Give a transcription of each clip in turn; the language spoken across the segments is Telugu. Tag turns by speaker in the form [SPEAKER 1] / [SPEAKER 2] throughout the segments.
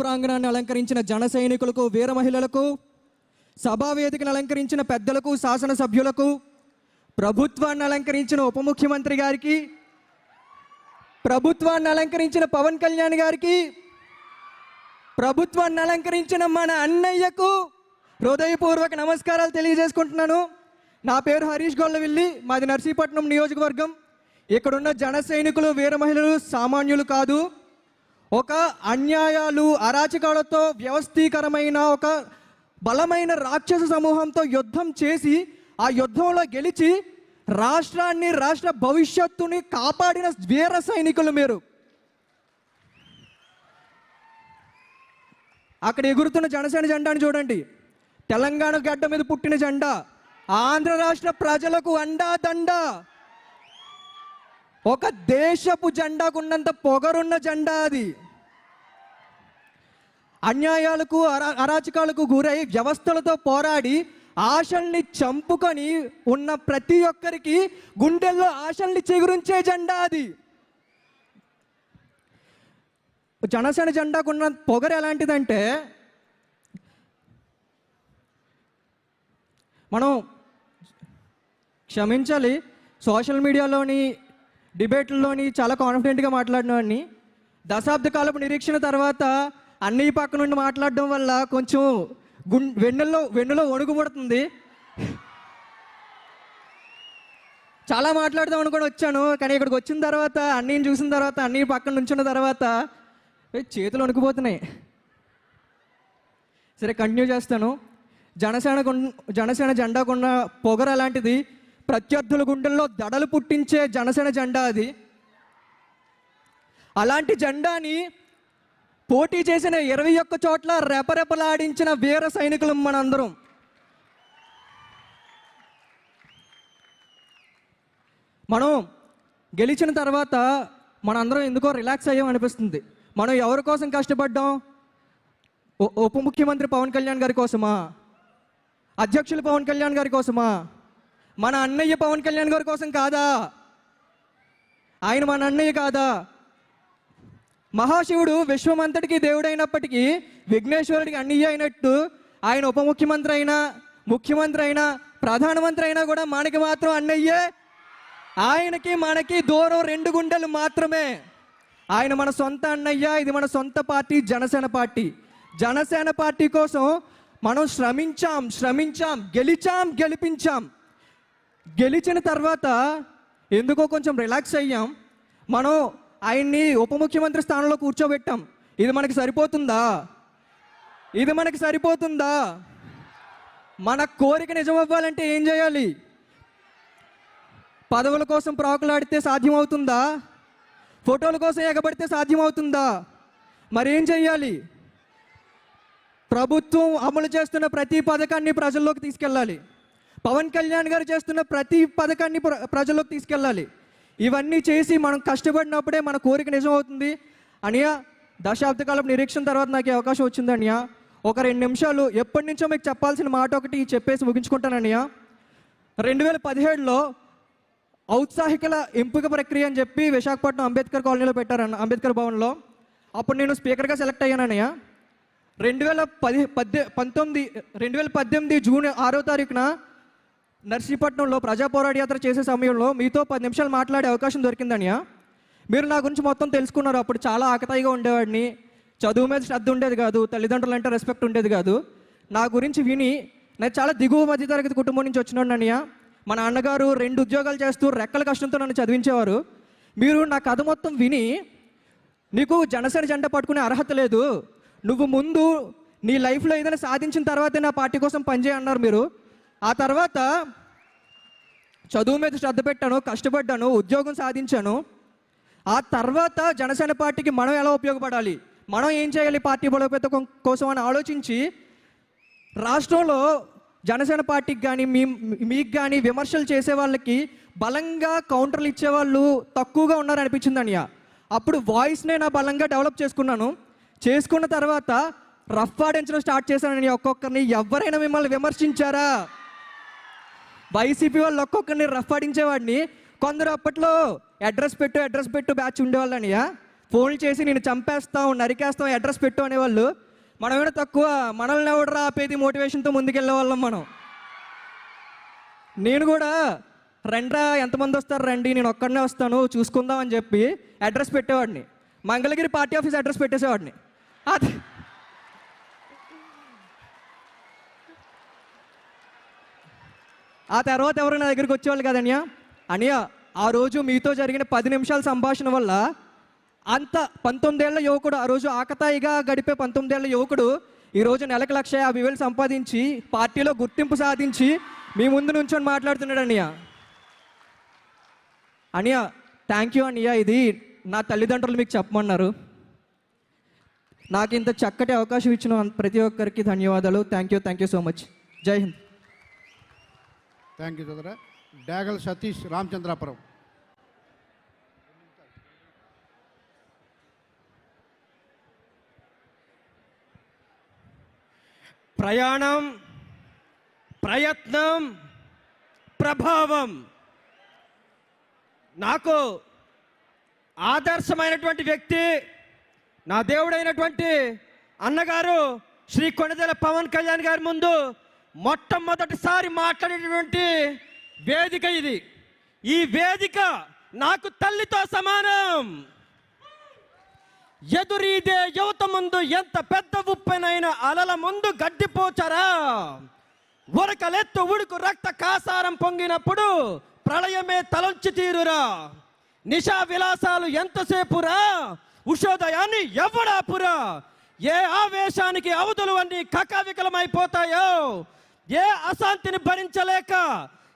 [SPEAKER 1] ప్రాంగణాన్ని అలంకరించిన జన సైనికులకు వీర మహిళలకు సభా వేదికను అలంకరించిన పెద్దలకు శాసనసభ్యులకు ప్రభుత్వాన్ని అలంకరించిన ఉప ముఖ్యమంత్రి గారికి ప్రభుత్వాన్ని అలంకరించిన పవన్ కళ్యాణ్ గారికి ప్రభుత్వాన్ని అలంకరించిన మన అన్నయ్యకు హృదయపూర్వక నమస్కారాలు తెలియజేసుకుంటున్నాను. నా పేరు హరీష్ గొల్లవిల్లి మాది నర్సీపట్నం నియోజకవర్గం. ఇక్కడున్న జన సైనికులు వీర మహిళలు సామాన్యులు కాదు. ఒక అన్యాయాలు అరాచకాలతో వ్యవస్థీకరమైన ఒక బలమైన రాక్షస సమూహంతో యుద్ధం చేసి ఆ యుద్ధంలో గెలిచి రాష్ట్రాన్ని రాష్ట్ర భవిష్యత్తుని కాపాడిన వీర సైనికులు మీరు. అక్కడ ఎగురుతున్న జనసేన జెండాను చూడండి. తెలంగాణ గడ్డ మీద పుట్టిన జెండా. ఆంధ్ర రాష్ట్ర ప్రజలకు అండా దండ. ఒక దేశపు జెండాకున్నంత పొగరున్న జెండా అది. అన్యాయాలకు అరా అరాచకాలకు గురై వ్యవస్థలతో పోరాడి ఆశల్ని చంపుకొని ఉన్న ప్రతి ఒక్కరికి గుండెల్లో ఆశల్ని చిగురించే జెండా అది. జనసేన జెండాకున్న పొగరు ఎలాంటిదంటే మనం క్షమించాలి సోషల్ మీడియాలోని డిబేట్లలోని చాలా కాన్ఫిడెంట్గా మాట్లాడినవాడిని. దశాబ్ద కాలపు నిరీక్షణ తర్వాత అన్నయ్య పక్క నుండి మాట్లాడడం వల్ల కొంచెం గుం వెన్నెల్లో వెన్నులో వణుకు చాలా మాట్లాడదాం అనుకుని వచ్చాను కానీ ఇక్కడికి వచ్చిన తర్వాత అన్నీని చూసిన తర్వాత అన్నీ పక్కన నుంచున్న తర్వాత చేతులు వణుకుపోతున్నాయి. సరే కంటిన్యూ చేస్తాను. జనసేన జనసేన జెండాకున్న పొగర అలాంటిది ప్రత్యర్థుల గుండెల్లో దడలు పుట్టించే జనసేన జెండా అది. అలాంటి జెండాని పోటీ చేసిన ఇరవై ఒక్క చోట్ల రెపరెపలాడించిన వీర సైనికులు మనందరం. మనం గెలిచిన తర్వాత మనందరం ఎందుకో రిలాక్స్ అయ్యాం అనిపిస్తుంది. మనం ఎవరి కోసం కష్టపడ్డాం? ఉప ముఖ్యమంత్రి పవన్ కళ్యాణ్ గారి కోసమా? అధ్యక్షులు పవన్ కళ్యాణ్ గారి కోసమా? మన అన్నయ్య పవన్ కళ్యాణ్ గారి కోసం కాదా? ఆయన మన అన్నయ్య కాదా? మహాశివుడు విశ్వమంతటికి దేవుడైనప్పటికీ విఘ్నేశ్వరుడికి అన్నయ్య అయినట్టు ఆయన ఉప ముఖ్యమంత్రి అయినా ముఖ్యమంత్రి అయినా ప్రధానమంత్రి అయినా కూడా మనకి మాత్రం అన్నయ్యే ఆయనకి మనకి దూరం రెండు గుండెలు మాత్రమే. ఆయన మన సొంత అన్నయ్య ఇది మన సొంత party Janasena party. Janasena party కోసం మనం శ్రమించాం శ్రమించాం గెలిచాం గెలిపించాం. గెలిచిన తర్వాత ఎందుకో కొంచెం రిలాక్స్ అయ్యాం. మనం ఆయన్ని ఉప ముఖ్యమంత్రి స్థానంలో కూర్చోబెట్టాం. ఇది మనకి సరిపోతుందా? ఇది మనకి సరిపోతుందా? మన కోరిక నిజం అవ్వాలంటే ఏం చేయాలి? పదవుల కోసం ప్రాకులాడితే సాధ్యమవుతుందా? ఫోటోల కోసం ఎగబడితే సాధ్యమవుతుందా? మరేం చేయాలి ప్రభుత్వం అమలు చేస్తున్న ప్రతి పథకాన్ని ప్రజల్లోకి తీసుకెళ్ళాలి. పవన్ కళ్యాణ్ గారు చేస్తున్న ప్రతి పథకాన్ని ప్ర- ప్రజల్లోకి తీసుకెళ్ళాలి. ఇవన్నీ చేసి మనం కష్టపడినప్పుడే మన కోరిక నిజమవుతుంది. అనియా దశాబ్ద కాలం నిరీక్షణ తర్వాత నాకు అవకాశం వచ్చింది అనియా. ఒక రెండు నిమిషాలు ఎప్పటి నుంచో మీకు చెప్పాల్సిన మాట ఒకటి చెప్పేసి ముగించుకుంటాను రెండు వేల పదిహేడులో ఔత్సాహికల ఎంపిక ప్రక్రియ అని చెప్పి విశాఖపట్నం అంబేద్కర్ కాలనీలో పెట్టారన్న అంబేద్కర్ భవన్లో. అప్పుడు నేను స్పీకర్గా సెలెక్ట్ అయ్యానన్నయ్య రెండు వేల పది పద్దె పంతొమ్మిది రెండు వేల పద్దెనిమిది జూన్ ఆరో తారీఖున నర్సీపట్నంలో ప్రజా పోరాట యాత్ర చేసే సమయంలో మీతో పది నిమిషాలు మాట్లాడే అవకాశం దొరికిందనియా మీరు నా గురించి మొత్తం తెలుసుకున్నారు. అప్పుడు చాలా ఆకతాయిగా ఉండేవాడిని. చదువు మీద శ్రద్ధ ఉండేది కాదు. తల్లిదండ్రులు అంటే రెస్పెక్ట్ ఉండేది కాదు. నా గురించి విని నేను చాలా దిగువ మధ్యతరగతి కుటుంబం నుంచి వచ్చినాడనయ్య మా నాన్నగారు రెండు ఉద్యోగాలు చేస్తూ రెక్కల కష్టంతో నన్ను చదివించేవారు. మీరు నా కథ మొత్తం విని నీకు జనసేన జెండా పట్టుకునే అర్హత లేదు. నువ్వు ముందు నీ లైఫ్లో ఏదైనా సాధించిన తర్వాతే నా పార్టీ కోసం పనిచేయన్నారు మీరు. ఆ తర్వాత చదువు మీద శ్రద్ధ పెట్టాను కష్టపడ్డాను ఉద్యోగం సాధించాను. ఆ తర్వాత జనసేన పార్టీకి మనం ఎలా ఉపయోగపడాలి? మనం ఏం చేయాలి పార్టీ బలోపేతం కోసం అని ఆలోచించి రాష్ట్రంలో జనసేన పార్టీకి కానీ మీ మీకు కానీ విమర్శలు చేసే వాళ్ళకి బలంగా కౌంటర్లు ఇచ్చేవాళ్ళు తక్కువగా ఉన్నారనిపించింది అనియ. అప్పుడు వాయిస్నే నా బలంగా డెవలప్ చేసుకున్నాను. చేసుకున్న తర్వాత రఫ్ ఆడించడం స్టార్ట్ చేశానని ఒక్కొక్కరిని. ఎవరైనా మిమ్మల్ని విమర్శించారా? వైసీపీ వాళ్ళు ఒక్కొక్కరిని రఫ్ ఆడించేవాడిని. కొందరు అప్పట్లో అడ్రస్ పెట్టు అడ్రస్ పెట్టు బ్యాచ్ ఉండేవాళ్ళనియా ఫోన్లు చేసి నేను చంపేస్తాం నరికేస్తాం అడ్రస్ పెట్టు అనేవాళ్ళు. మనం కూడా తక్కువ మనల్ని ఎవడరా ఆపేది మోటివేషన్తో ముందుకెళ్ళే వాళ్ళం మనం. నేను కూడా రండ్రా ఎంతమంది వస్తారు రండి నేను ఒక్కడనే వస్తాను చూసుకుందాం అని చెప్పి అడ్రస్ పెట్టేవాడిని. మంగళగిరి పార్టీ ఆఫీస్ అడ్రస్ పెట్టేసేవాడిని. అది ఆ తర్వాత ఎవరు నా దగ్గరికి వచ్చేవాళ్ళు కదన్యా అనియా? ఆ రోజు మీతో జరిగిన పది నిమిషాల సంభాషణ వల్ల అంత పంతొమ్మిదేళ్ళ యువకుడు ఆ రోజు ఆకతాయిగా గడిపే పంతొమ్మిదేళ్ళ యువకుడు ఈరోజు నెలకు లక్ష యాభై వేలు సంపాదించి పార్టీలో గుర్తింపు సాధించి మీ ముందు నుంచొని మాట్లాడుతున్నాడు అనియా. అనియా థ్యాంక్ యూ అనియా ఇది నా తల్లిదండ్రులు మీకు చెప్పమన్నారు. నాకు ఇంత చక్కటి అవకాశం ఇచ్చిన ప్రతి ఒక్కరికి ధన్యవాదాలు. Thank you thank you so much జై హింద్.
[SPEAKER 2] థ్యాంక్ యూ సోదరా. డాగల్ సతీష్ రామచంద్రాపురం.
[SPEAKER 3] ప్రయాణం ప్రయత్నం ప్రభావం నాకు ఆదర్శమైనటువంటి వ్యక్తి నా దేవుడైనటువంటి అన్నగారు శ్రీ కొండదల పవన్ కళ్యాణ్ గారి ముందు మొట్టమొదటిసారి మాట్లాడేటువంటి వేదిక ఇది. ఈ వేదిక నాకు తల్లితో సమానం. ఎదురీదే యువత ముందు ఎంత పెద్ద ఉప్పెనైన అలల ముందు గడ్డిపోచరా? ఉరకలెత్తు ఉడుకు రక్త కాసారం పొంగినప్పుడు ప్రళయమే తలంచి తీరురా. నిషా విలాసాలు ఎంతసేపురా? ఉషోదయాన్ని ఎవడాపురా ఏ ఆవేశానికి అవధులు అన్ని కకావికలమైపోతాయో? ఏ అశాంతిని భరించలేక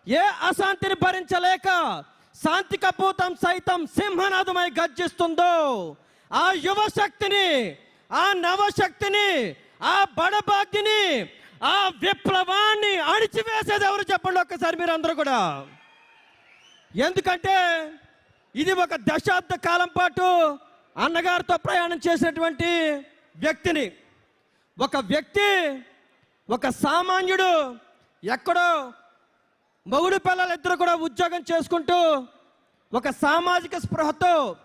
[SPEAKER 3] ఏ అశాంతిని భరించలేక శాంతి కపూతం సైతం సింహనాదమై గర్జిస్తుందో ఆ యువ శక్తిని ఆ నవశక్తిని ఆ బడబాగ్ని ఆ విప్లవాన్ని అణిచివేసేది ఎవరు చెప్పండి ఒక్కసారి మీరు అందరూ కూడా. ఎందుకంటే ఇది ఒక దశాబ్ద కాలం పాటు అన్నగారితో ప్రయాణం చేసినటువంటి వ్యక్తిని. ఒక వ్యక్తి ఒక సామాన్యుడు ఎక్కడో మొగుడు పిల్లలిద్దరు కూడా ఉద్యోగం చేసుకుంటూ ఒక సామాజిక స్పృహతో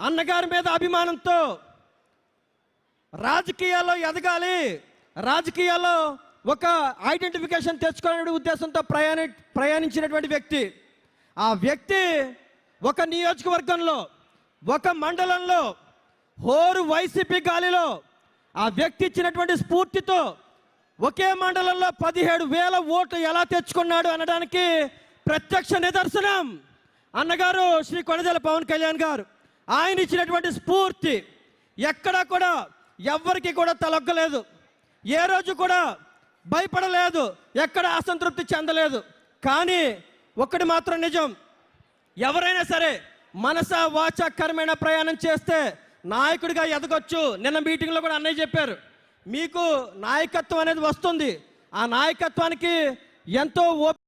[SPEAKER 3] అన్నగారి మీద అభిమానంతో రాజకీయాల్లో ఎదగాలి రాజకీయాల్లో ఒక ఐడెంటిఫికేషన్ తెచ్చుకునే ఉద్దేశంతో ప్రయాణి ప్రయాణించినటువంటి వ్యక్తి. ఆ వ్యక్తి ఒక నియోజకవర్గంలో ఒక మండలంలో హోరు వైసీపీ గాలిలో ఆ వ్యక్తి ఇచ్చినటువంటి స్ఫూర్తితో ఒకే మండలంలో పదిహేడు వేల ఓట్లు ఎలా తెచ్చుకున్నాడు అనడానికి ప్రత్యక్ష నిదర్శనం. అన్నగారు శ్రీ కొనజల పవన్ కళ్యాణ్ గారు ఆయన ఇచ్చినటువంటి స్ఫూర్తి ఎక్కడా కూడా ఎవ్వరికి కూడా తలొగ్గలేదు. ఏ రోజు కూడా భయపడలేదు ఎక్కడ అసంతృప్తి చెందలేదు. కానీ ఒకటి మాత్రం నిజం ఎవరైనా సరే మనస వాచ కర్మైన ప్రయాణం చేస్తే నాయకుడిగా ఎదగొచ్చు. నిన్న మీటింగ్లో కూడా అన్నయ్య చెప్పారు మీకు నాయకత్వం అనేది వస్తుంది. ఆ నాయకత్వానికి ఎంతో ఓపిక